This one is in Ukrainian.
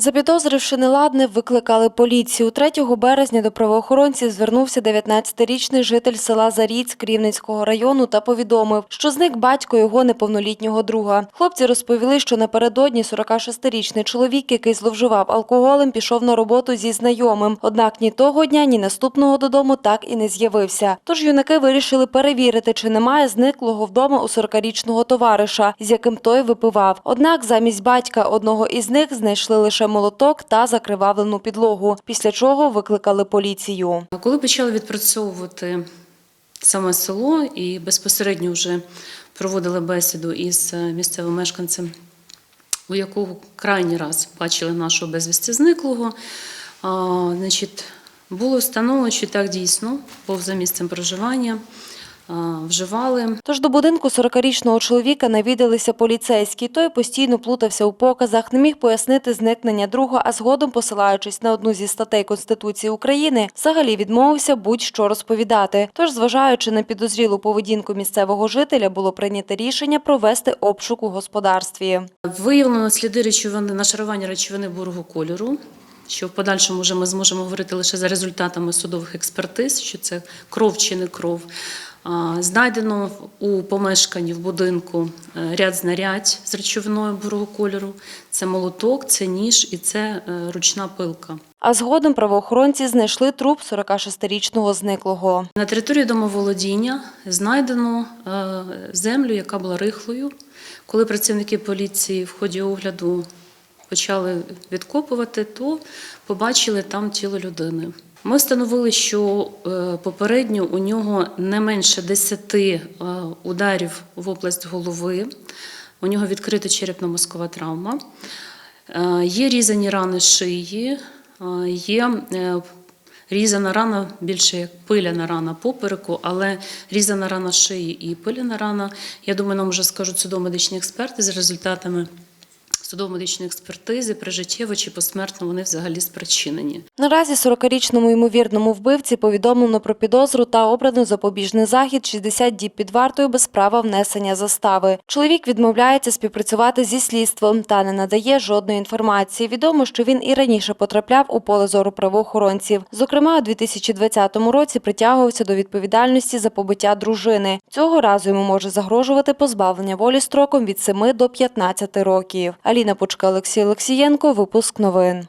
Запідозривши неладне, викликали поліцію. 3 березня до правоохоронців звернувся 19-річний житель села Заріцьк Рівненського району та повідомив, що зник батько його неповнолітнього друга. Хлопці розповіли, що напередодні 46-річний чоловік, який зловживав алкоголем, пішов на роботу зі знайомим. Однак ні того дня, ні наступного додому так і не з'явився. Тож юнаки вирішили перевірити, чи немає зниклого вдома у 40-річного товариша, з яким той випивав. Однак замість батька одного із них знайшли лише молоток та закривавлену підлогу, після чого викликали поліцію. Коли почали відпрацьовувати саме село і безпосередньо вже проводили бесіду із е, місцевим мешканцем, у якого крайній раз бачили нашого безвісти зниклого, значить, було встановлено, що так дійсно був за місцем проживання, вживали. Тож до будинку 40-річного чоловіка навідалися поліцейські. Той постійно плутався у показах, не міг пояснити зникнення друга, а згодом, посилаючись на одну зі статей Конституції України, взагалі відмовився будь-що розповідати. Тож, зважаючи на підозрілу поведінку місцевого жителя, було прийнято рішення провести обшук у господарстві. Виявлено сліди речовини, нашарування речовини бурого кольору, що в подальшому вже ми зможемо говорити лише за результатами судових експертиз, що це кров чи не кров. Знайдено у помешканні в будинку е, ряд знарядь з речовиною бурого кольору. Це молоток, це ніж і це е, ручна пилка. А згодом правоохоронці знайшли труп 46-річного зниклого. На території домоволодіння знайдено е, землю, яка була рихлою. Коли працівники поліції в ході огляду почали відкопувати, то побачили там тіло людини. Ми встановили, що е, попередньо у нього не менше 10 е, ударів в область голови. У нього відкрита черепно-мозкова травма. Е, Є різані рани шиї, є різана рана, більше як пиляна рана попереку, але різана рана шиї і пиляна рана, я думаю, нам вже скажуть судово-медичні експерти з результатами судово-медичної експертизи, прижиттєво чи посмертно вони взагалі спричинені. Наразі 40-річному ймовірному вбивці повідомлено про підозру та обрано запобіжний захід 60 діб під вартою без права внесення застави. Чоловік відмовляється співпрацювати зі слідством та не надає жодної інформації. Відомо, що він і раніше потрапляв у поле зору правоохоронців. Зокрема, у 2020 році притягувався до відповідальності за побиття дружини. Цього разу йому може загрожувати позбавлення волі строком від 7 до 15 років. Аліна Пучка, Олексій Олексієнко. Випуск новин.